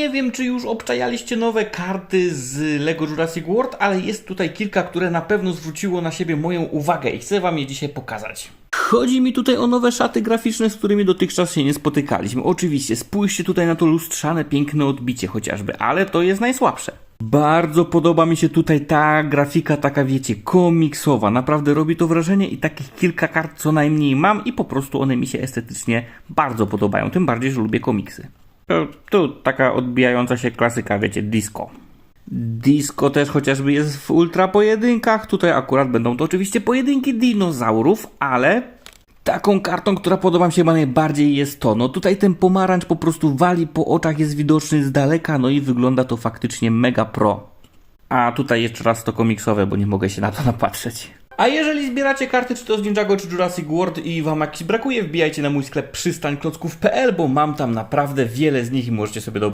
Nie wiem, czy już obczajaliście nowe karty z LEGO Jurassic World, ale jest tutaj kilka, które na pewno zwróciło na siebie moją uwagę i chcę wam je dzisiaj pokazać. Chodzi mi tutaj o nowe szaty graficzne, z którymi dotychczas się nie spotykaliśmy. Oczywiście, spójrzcie tutaj na to lustrzane, piękne odbicie chociażby, ale to jest najsłabsze. Bardzo podoba mi się tutaj ta grafika, taka wiecie, komiksowa. Naprawdę robi to wrażenie i takich kilka kart co najmniej mam i po prostu one mi się estetycznie bardzo podobają. Tym bardziej, że lubię komiksy. To, tu taka odbijająca się klasyka, wiecie, disco. Disco też chociażby jest w ultra pojedynkach. Tutaj akurat będą to oczywiście pojedynki dinozaurów, ale taką kartą, która podoba mi się chyba najbardziej jest to. No tutaj ten pomarańcz po prostu wali po oczach, jest widoczny z daleka, no i wygląda to faktycznie mega pro. A tutaj jeszcze raz to komiksowe, bo nie mogę się na to napatrzeć. A jeżeli zbieracie karty, czy to z Ninjago, czy Jurassic World i wam jakiś brakuje, wbijajcie na mój sklep przystańklocków.pl, bo mam tam naprawdę wiele z nich i możecie sobie dobrać